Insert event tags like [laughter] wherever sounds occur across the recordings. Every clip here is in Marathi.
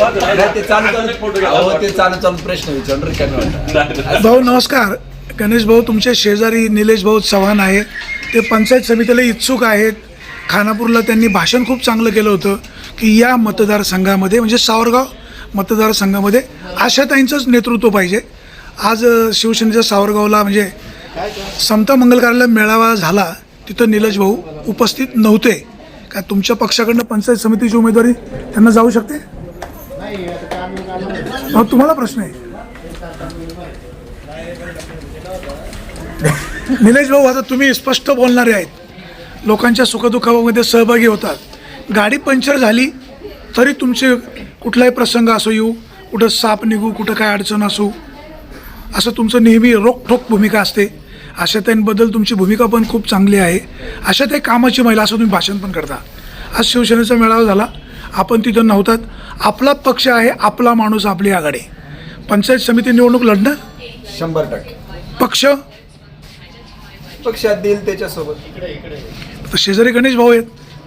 नाही, ते चालू चालू अहो, ते चालू चालू प्रश्न विचारून रिकामी वाटतं. भाऊ नमस्कार. गणेश भाऊ तुमचे शेजारी निलेश भाऊ चव्हाण आहे ते पंचायत समितीला इच्छुक आहेत. खानापूरला त्यांनी भाषण खूप चांगलं केलं होतं की या मतदारसंघामध्ये म्हणजे सावरगाव मतदारसंघामध्ये आशाताईंचंच नेतृत्व पाहिजे. आज अ, शिवसेनेच्या सावरगावला म्हणजे समता मंगल कार्यालय मेळावा झाला. तिथं निलेश भाऊ उपस्थित नव्हते. का तुमच्या पक्षाकडनं पंचायत समितीची उमेदवारी त्यांना जाऊ शकते? तुम्हाला प्रश्न आहे. निलेश भाऊ आता तुम्ही स्पष्ट बोलणारे आहेत. लोकांच्या सुखदुःखामध्ये सहभागी होतात. गाडी पंक्चर झाली तरी तुमचे कुठलाही प्रसंग असो येऊ कुठं साप निघू कुठं काय अडचण असू असं तुमचं नेहमी रोखठोक भूमिका असते. आशाताईंबद्दल तुमची भूमिका पण खूप चांगली आहे. आशाताई कामाची महिला असं तुम्ही भाषण पण करता. आज शिवसेनेचा मेळावा झाला. आपण तिथं नव्हतात. आपला पक्ष आहे आपला माणूस आपली आघाडी. पंचायत समिती निवडणूक लढणं शंभर टक्के. पक्ष? पक्षात देईल त्याच्यासोबत. तर शेजारी गणेश भाऊ आहेत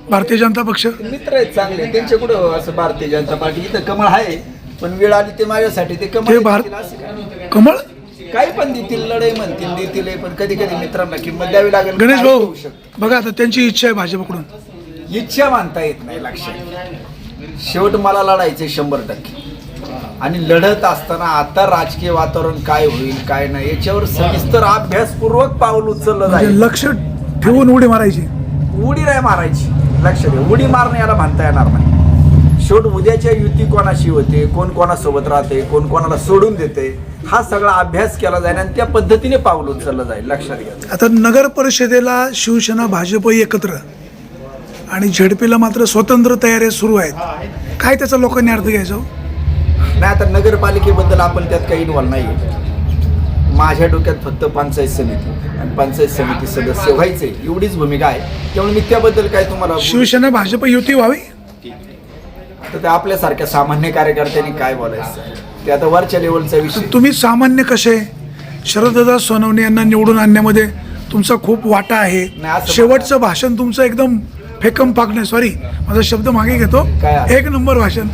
भारतीय जनता पक्ष. मित्र आहेत चांगले त्यांच्या कुठं असं भारतीय जनता पार्टी? इथं कमळ आहे पण वेळ आली ते माझ्यासाठी ते कमळ ते भार- देतील असं काय. कमळ? काही पण देतील लढाई म्हणतील देतील पण कधी कधी मित्रांना किंमत द्यावी लागेल. गणेश काय भाऊ शकतं. बघा आता त्यांची इच्छा आहे भाजपकडून. इच्छा मानता येत नाही लक्षात. शेवट मला लढायचे शंभर टक्के. आणि लढत असताना आता राजकीय वातावरण काय होईल काय नाही याच्यावर सविस्तर अभ्यासपूर्वक पाऊल उचललं म्हणजे जाईल. लक्ष ठेवून उडी मारायची. उडी नाही मारायची. लक्ष दे. उडी मारणं याला म्हणता येणार नाही. शेवट उद्याच्या युती कोणाशी होते कोण कोणासोबत राहते कोण कोणाला सोडून देते हा सगळा अभ्यास केला जाईल आणि त्या पद्धतीने पाऊल उचललं जाईल. लक्षात घ्या. आता नगर परिषदेला शिवसेना भाजप एकत्र. आणि झेडपीला मात्र स्वतंत्र तयारी सुरू आहेत. काय त्याचा लोकांनी अर्थ घ्यायचा हो? नाही आता नगरपालिकेबद्दल आपण त्यात काही इन्व्हॉल्व नाही माझ्या डोक्यात फक्त पंचायत समिती आणि पंचायत समिती सदस्य व्हायचे एवढीच भूमिका आहे. त्यामुळे मी त्याबद्दल काय तुम्हाला शिवसेना भाजप युती व्हावी? आता ते आपल्यासारख्या सामान्य कार्यकर्त्यांनी काय बोलायचं? ते आता वरच्या लेवलचा विषय तुम्ही सामान्य कसे? शरददादा सोनवणे यांना निवडून आणण्यामध्ये तुमचा खूप वाटा आहे. शेवटचं भाषण तुमचं एकदम फेकम पाकणे सॉरी माझा शब्द मागे घेतो. काय? एक नंबर भाषण.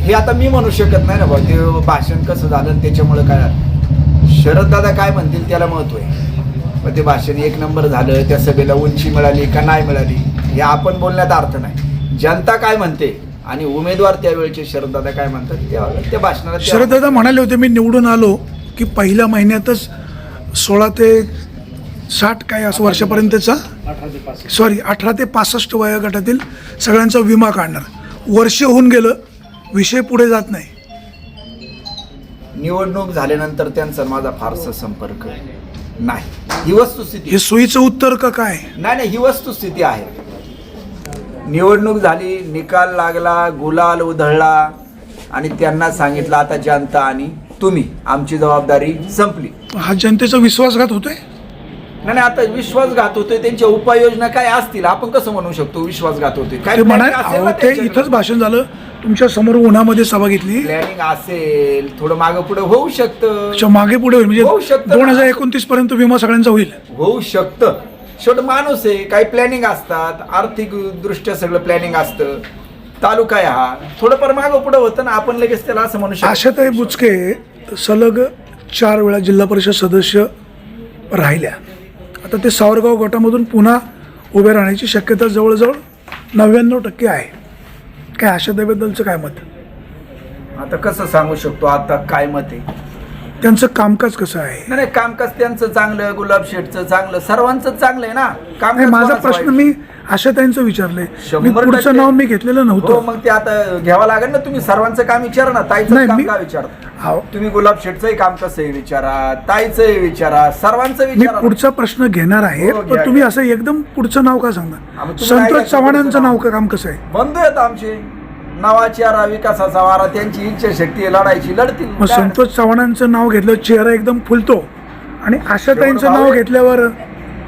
हे आता मी म्हणू शकत नाही ना भाऊ. ते भाषण कसं झालं त्याच्यामुळं काय शरद दादा काय म्हणतील त्याला महत्त्व आहे. मग ते भाषण एक नंबर झालं त्या सभेला उंची मिळाली का नाही मिळाली हे आपण बोलण्यात अर्थ नाही. जनता काय म्हणते आणि उमेदवार त्यावेळेचे शरद दादा काय म्हणतात त्या त्या भाषणाला त्या- शरददादा म्हणाले होते मी निवडून आलो की पहिल्या महिन्यातच सोळा ते साठ काय असं वर्षापर्यंतचा? सॉरी अठरा ते पासष्ट वयोगटातील सगळ्यांचा विमा काढणार. वर्ष होऊन गेलं विषय पुढे जात नाही. निवडणूक झाल्यानंतर त्यांचा माझा फारसा संपर्क नाही. ही वस्तुस्थिती. हे सोयीचं उत्तर का काय? नाही नाही ही वस्तुस्थिती आहे. निवडणूक झाली निकाल लागला गुलाल उधळला आणि त्यांना सांगितलं आता जनता आणि तुम्ही आमची जबाबदारी संपली. हा जनतेचा विश्वासघात होतोय? नाही आता विश्वासघात होतोय त्यांच्या उपाययोजना काय असतील आपण कसं म्हणू शकतो विश्वासघात होते काय ते म्हणाल ते? इथंच भाषण झालं. तुमच्यासमोर उन्हामध्ये सभा घेतली. प्लॅनिंग असेल थोडं मागं पुढे होऊ शकतं. मागे पुढे होईल होऊ म्हणजे शकतं दोन. हजार एकोणतीस पर्यंत विमा सगळ्यांचा होईल. होऊ शकतं. शेवट माणूस आहे काही प्लॅनिंग असतात आर्थिक दृष्ट्या सगळं प्लॅनिंग असतं. तालुका आहे हा. थोडंफार मागं पुढं होतं ना आपण लगेच त्याला असं म्हणू शकतो. आशाताई बुचके सलग चार वेळा जिल्हा परिषद सदस्य राहिल्या. आता ते सावरगाव गटामधून पुन्हा उभे राहण्याची शक्यता जवळजवळ नव्याण्णव टक्के आहे. काय आशाताईबद्दलचं काय मत? आता कसं सांगू शकतो? आता काय मत आहे? त्यांचं कामकाज कसं आहे? नाही कामकाज त्यांचं चांगलं गुलाब शेठचं चांगलं सर्वांचं चांगलं आहे ना? कामकाज माझा प्रश्न वाईट? मी आशाताईंचं विचारलंय. मी पुढचं. नाव मी घेतलेलं हो नव्हतं. मग ते आता घ्यावं लागेल ना तुम्ही? सर्वांचं काम विचारा ना. ताईचं काम का विचारता? अहो, तुम्ही गुलाब शेठचंही काम कसं आहे विचारा ताईचंही विचारा सर्वांचं विचारा पुढचा प्रश्न घेणार आहे हो, पण तुम्ही. असं एकदम पुढचं नाव का हा, तुम्ही संतोष चव्हाणांचं नाव. का काम कसं आहे? बंधू आहेत आमचे. नावाची आरा विकासाचा वारा त्यांची इच्छा शक्ती आहे, लढायची लढतील. मग संतोष चव्हाणांचं नाव घेतलं चेहरा एकदम फुलतो. आणि आशाताईंचं नाव घेतल्यावर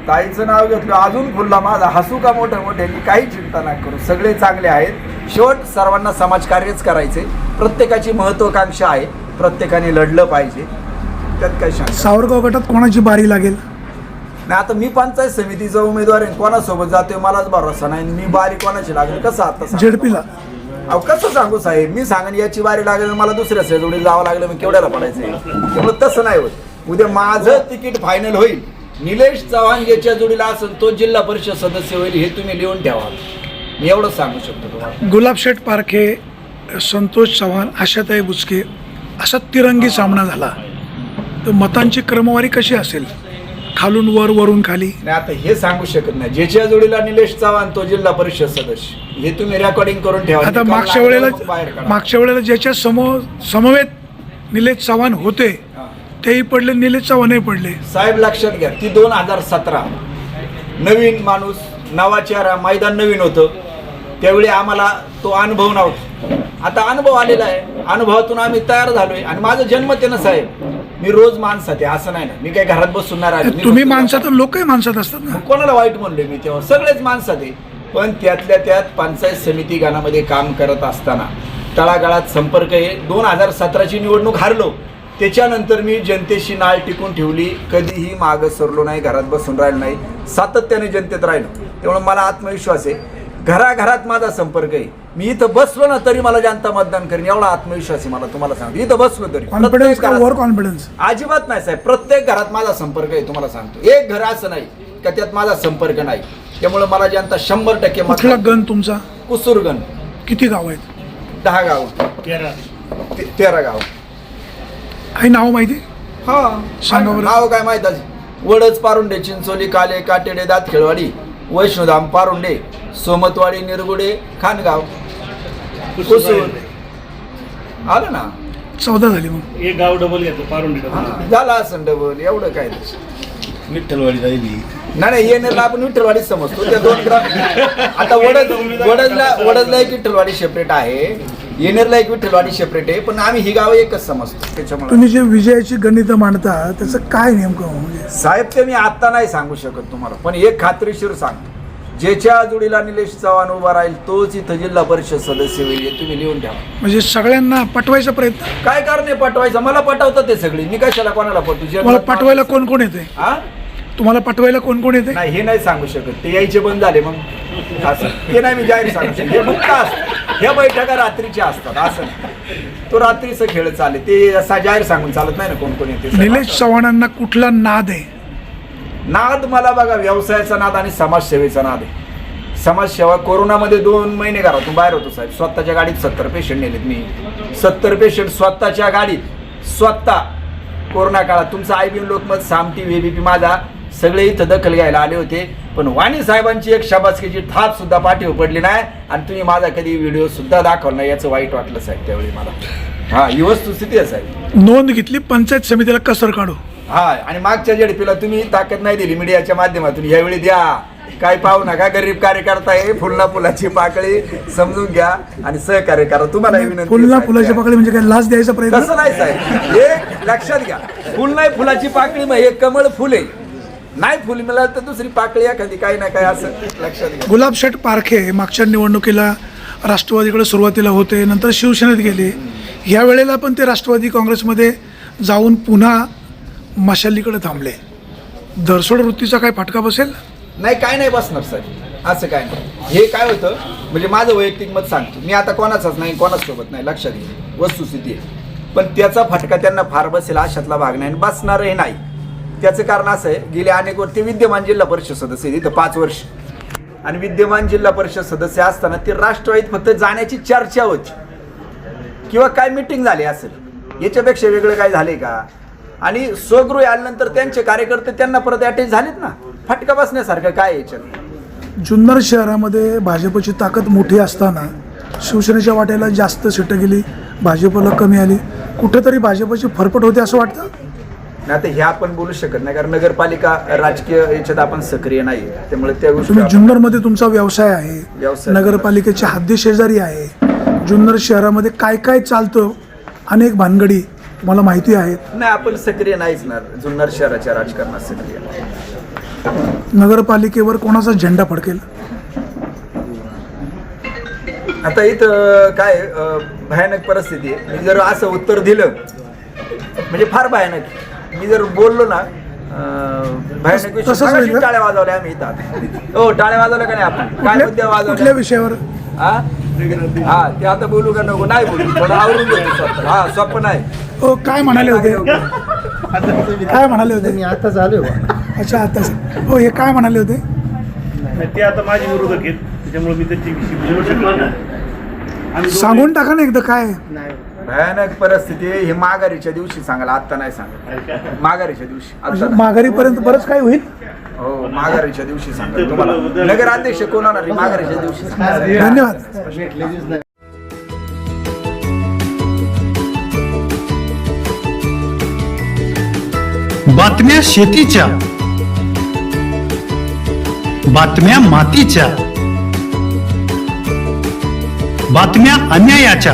ताईचं नाव घेतलं अजून फुलला माझा. हसू का मोठं मोठे? काही चिंता नका करू. सगळे चांगले आहेत. शेवट सर्वांना समाजकार्यच करायचे. प्रत्येकाची महत्वाकांक्षा आहे. प्रत्येकाने लढलं पाहिजे. त्यात काय सांग सावरगाव गटात कोणाची बारी लागेल? नाही आता मी पंचायत समितीचा उमेदवार आहे. कोणासोबत जातोय मलाच भरोसा नाही. मी बारी कोणाची लागेल? कसं आता सांग? झेडपीला. अहो कसं सांगू साहेब? मी सांगन याची वारी लागेल मला दुसऱ्या जोडी जावं लागलं. मी केवढ्याला पडायचं त्यामुळे तसं नाही होत. उद्या माझं तिकीट फायनल होईल. निलेश चव्हाण ज्याच्या जोडीला असेल तो जिल्हा परिषद सदस्य होईल हे तुम्ही लिहून ठेवा. मी एवढंच सांगू शकतो तुम्हाला. गुलाबशेठ पारखे संतोष चव्हाण आशाताई बुचके असा तिरंगी सामना झाला. तर मतांची क्रमवारी कशी असेल? खालून वर वरून खाली? नाही आता हे सांगू शकत नाही. ज्याच्या जोडीला निलेश चव्हाण तो जिल्हा परिषद सदस्य. हे तुम्ही रेकॉर्डिंग करून ठेवा. आता मागच्या वेळेला मग बाहेर काढा. मागच्या वेळेला ज्याच्या समो समवेत निलेश चव्हाण होते. तेही पडले निलेश चव्हाणही पडले. साहेब लक्षात घ्या ती दोन हजार सतरा नवीन माणूस नवा चेहरा मैदान नवीन होतं. त्यावेळी आम्हाला तो अनुभव नव्हता. आता अनुभव आलेला आहे. अनुभवातून आम्ही तयार झालोय. आणि माझं जन्म ते ना साहेब मी रोज माणसात आहे असं नाही ना. मी काही घरात बसून नाही राहिलो. तुम्ही माणसात लोकही माणसात असतात ना. कोणाला वाईट म्हणलोय मी तेव्हा? सगळेच माणसात आहे. पण त्यातल्या त्यात पंचायत समिती गानामध्ये काम करत असताना तळागाळात संपर्क आहे दोन हजार सतराची निवडणूक हारलो. त्याच्यानंतर मी जनतेशी नाळ टिकून ठेवली. कधीही मागं सरलो नाही घरात बसून राहिलो नाही. सातत्याने जनतेत राहिलो. त्यामुळे मला आत्मविश्वास आहे. घराघरात माझा संपर्क आहे. मी इथं बसलो ना तरी मला जनता मतदान करेन. एवढा आत्मविश्वास आहे मला तुम्हाला सांगतो. इथं बसलो तरी. कॉन्फिडन्स ओव्हर कॉन्फिडन्स अजिबात नाही साहेब. प्रत्येक घरात माझा संपर्क आहे तुम्हाला सांगतो. एक घर असं नाही का त्यात माझा संपर्क नाही. त्यामुळे मला जनता शंभर टक्के कुठला गण तुमचा? कुसूरगण किती गाव आहेत? दहा गाव. ते- तेरा गाव. काही नाव माहिती? हा. सांगा बरं. नाव काय माहीत आहे? वडच पारुंडे चिंचोली काले काटेडे दात खेळवाडी वैष्णोधाम पारुंडे सोमतवाडी निरगुडे खानगाव कुसूर. आलं ना? चौदा झाली मग. एक गाव डबल घेतो पारुंडी हा, डबल झालं असं डबल एवढं काय नाही. विठ्ठलवाडी जायली नाही नाही येणेरला आपण विठ्ठलवाडी समजतो. त्या दोन ग्राम [laughs] आता वडद वडदला वडदला एक विठ्ठलवाडी सेपरेट आहे. येणेरला एक विठ्ठलवाडी सेपरेट आहे पण आम्ही ही गावं एकच समजतो त्याच्यामुळे. तुम्ही जे विजयाची गणितं मांडता त्याचं काय नेमकं म्हणजे साहेब ते मी आता नाही सांगू शकत तुम्हाला पण एक खात्रीशीर सांगतो. ज्याच्या जोडीला निलेश चव्हाण उभा राहील तोच इथं जिल्हा परिषद सदस्य होईल हे तुम्ही लिहून ठेवा. म्हणजे सगळ्यांना पटवायचा प्रयत्न? काय करणे पटवायचं? मला पटवतं ते सगळे. मी कशाला कोणाला पटवू? जे मला- पटवायला कोण कोण येते हा तुम्हाला पटवायला कोण कोण येते? नाही हे नाही सांगू शकत. ते यायचे बंद झाले मग असं. ते नाही मी जाहीर सांगू शकत. हे मुक्त असतं ह्या बैठका रात्रीच्या असतात असं नाही. तो रात्रीचा खेळ चालेल. ते असा जाहीर सांगून चालत नाही ना कोण कोण येते. निलेश चव्हाणांना कुठला नाद आहे? नाद मला बघा व्यवसायाचा नाद आणि समाजसेवेचा नाद आहे. समाजसेवा कोरोनामध्ये दोन महिने घरातून बाहेर होतो साहेब. स्वतःच्या गाडीत सत्तर पेशंट नेलेत मी. सत्तर पेशंट स्वतःच्या गाडीत स्वतः. कोरोना काळात तुमचं आय बी लोकमत सामटी वेबीपी माझा सगळे इथं दखल घ्यायला आले होते. पण वाणी साहेबांची एक शाबासकीची थाप सुद्धा पाठीवर पडली नाही आणि तुम्ही माझा कधी व्हिडिओ सुद्धा दाखवला नाही याचं वाईट वाटलं साहेब त्यावेळी मला. हा ही वस्तुस्थिती आहे साहेब. नोंद घेतली पंचायत समितीला कसर काढू. हा आणि मागच्या झडपीला तुम्ही ताकद नाही दिली मीडियाच्या माध्यमातून. यावेळी द्या. काय पाहू नका गरीब कार्यकर्ता आहे फुलना फुलाची पाकळी समजून घ्या आणि सहकार्य करा. तुम्हाला ही विनंती आहे, फुलला साहेब. फुलाची पकडे म्हणजे काय लाच द्यायचा तसं प्रयत्न नाही साहेब. एक लक्षात घ्या. फुल नाही फुलाची पाकळी मग एक कमळ फुल. नाही फुल मिळालं तर दुसरी पाकळी एखादी काही ना काय असं लक्षात घ्या. गुलाबशेठ पारखे मागच्या निवडणुकीला राष्ट्रवादीकडे सुरुवातीला होते नंतर शिवसेनेत गेले. ह्या वेळेला पण ते राष्ट्रवादी काँग्रेसमध्ये जाऊन पुन्हा मशालीकडे थांबले. दरसोड वृत्तीचा काय फटका बसेल? नाही काय नाही बसणार साहेब असं काय नाही. हे काय होतं म्हणजे माझं वैयक्तिक मत सांगतो. मी आता कोणाचाच नाही कोणाच सोबत नाही लक्षात घे वस्तुस्थिती आहे. पण त्याचा फटका त्यांना फार बसेल अशातला भाग नाही आणि बसणारही नाही. त्याचं कारण असं आहे गेले अनेक वर्ष ते विद्यमान जिल्हा परिषद सदस्य आहेत. इथं पाच वर्ष. आणि विद्यमान जिल्हा परिषद सदस्य असताना ते राष्ट्रवादीत फक्त जाण्याची चर्चा होती. किंवा काय मिटिंग झाली असेल याच्यापेक्षा वेगळं काय झाले का? आणि स्वगृह आल्यानंतर त्यांचे कार्यकर्ते त्यांना परत अटॅच झालेत ना? फटका बसण्यासारखं काय याच्यात? जुन्नर शहरामध्ये भाजपची ताकद मोठी असताना शिवसेनेच्या वाट्याला जास्त सीटं गेली भाजपला कमी आली. कुठेतरी भाजपची फरफट होते असं वाटतं? नाही आता हे आपण बोलू शकत नाही कारण नगरपालिका राजकीय याच्यात आपण सक्रिय नाही त्यामुळे त्या गोष्टी तुम्ही आपण- जुन्नरमध्ये तुमचा व्यवसाय आहे व्यवसाय. नगरपालिकेच्या हद्दी शेजारी आहे जुन्नर शहरामध्ये काय काय चालतं अनेक भानगडी तुम्हाला माहिती आहेत नाही आपण सक्रिय नाहीच ना जुन्नर शहराच्या राजकारणात सक्रिय नाही. नगरपालिकेवर कोणाचा झेंडा फडकेल आता इथं काय अं, भयानक परिस्थिती आहे मी जर असं उत्तर दिलं म्हणजे फार भयानक आहे. मी जर बोललो ना? टाळ्या वाजवल्या आम्ही इथं. आता. हो टाळ्या वाजवल्या का नाही आपण? काय मुद्दे वाजवल्या विषयावर? हा हा ते आता बोलू का नको? नाही बोलू. थोडं आवरून घेतो स्वतः. हा स्वप्न आहे हो काय म्हणाले होते? काय म्हणाले होते? मी आता चालू अच्छा आता हो हे काय म्हणाले होते? ते आता माझे विरोधक आहेत. त्याच्यामुळे मी त्याची नाही. सांगून टाका ना एकदा काय आहे. भयानक परिस्थिती. हे माघारीच्या दिवशी सांगाल आता नाही सांगत. माघारीच्या दिवशी. म्हणजे नाही. माघारीपर्यंत बरंच काय होईल? हो माघारीच्या दिवशी सांगाल तुम्हाला. नगराध्यक्ष कोण होणार? माघारीच्या दिवशी सांगाल धन्यवाद. बातम्या शेतीच्या. बातम्या मातीच्या. बातम्या अन्यायाच्या.